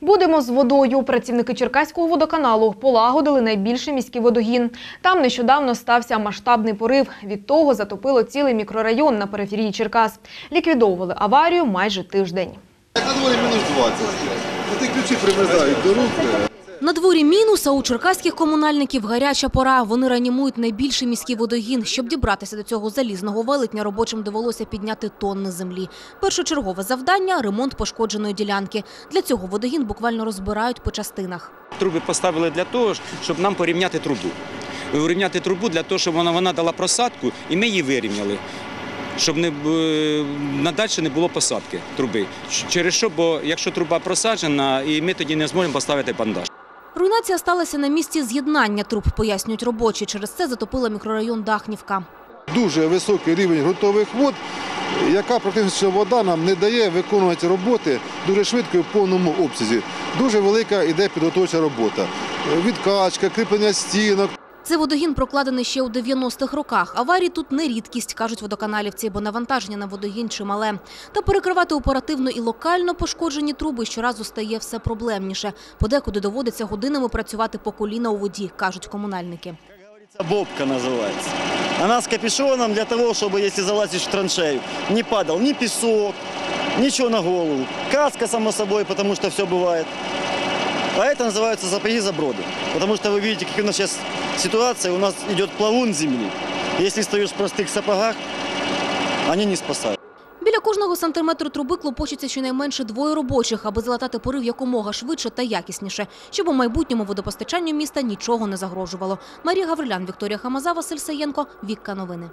Будемо з водою. Працівники Черкаського водоканалу полагодили найбільший міський водогін. Там нещодавно стався масштабний порив. Від того затопило цілий мікрорайон на периферії Черкас. Ліквідовували аварію майже тиждень. Я думаю, мінус 20. Ну, Ті ключі примерзають до рук. На дворі мінус, а у черкаських комунальників гаряча пора. Вони реанімують найбільший міський водогін. Щоб дібратися до цього залізного велетня, робочим довелося підняти тонни землі. Першочергове завдання – ремонт пошкодженої ділянки. Для цього водогін буквально розбирають по частинах. Труби поставили для того, щоб нам порівняти трубу. Урівняти трубу для того, щоб вона, вона дала просадку, і ми її вирівняли. Щоб не, б- надальше не було посадки труби. Через що, бо якщо труба просаджена, і ми тоді не зможемо поставити бандаж. Руйнація сталася на місці з'єднання труб, пояснюють робочі. Через це затопила мікрорайон Дахнівка. Дуже високий рівень грунтових вод, яка практично вода нам не дає виконувати роботи дуже швидко і в повному обсязі. Дуже велика іде підготовча робота. Відкачка, кріплення стінок. Цей водогін прокладений ще у 90-х роках. Аварії тут не рідкість, кажуть водоканалівці, бо навантаження на водогін чимале. Та перекривати оперативно і локально пошкоджені труби щоразу стає все проблемніше. Подекуди доводиться годинами працювати по коліна у воді, кажуть комунальники. Бобка называется. Она с капюшоном для того, чтобы, если залазишь в траншею, не падал ни песок, ничего на голову. Каска, само собой, потому что все бывает. А это называется запаги заброды. Потому что вы видите, как у нас сейчас ситуация, у нас идет плавун земли. Если стоишь в простых сапогах, они не спасают. Біля кожного сантиметру труби клопочеться щонайменше двоє робочих, аби залатати порив якомога швидше та якісніше, щоб у майбутньому водопостачанню міста нічого не загрожувало. Марія Гаврилян, Вікторія Хамаза, Василь Саєнко, Вікка Новини.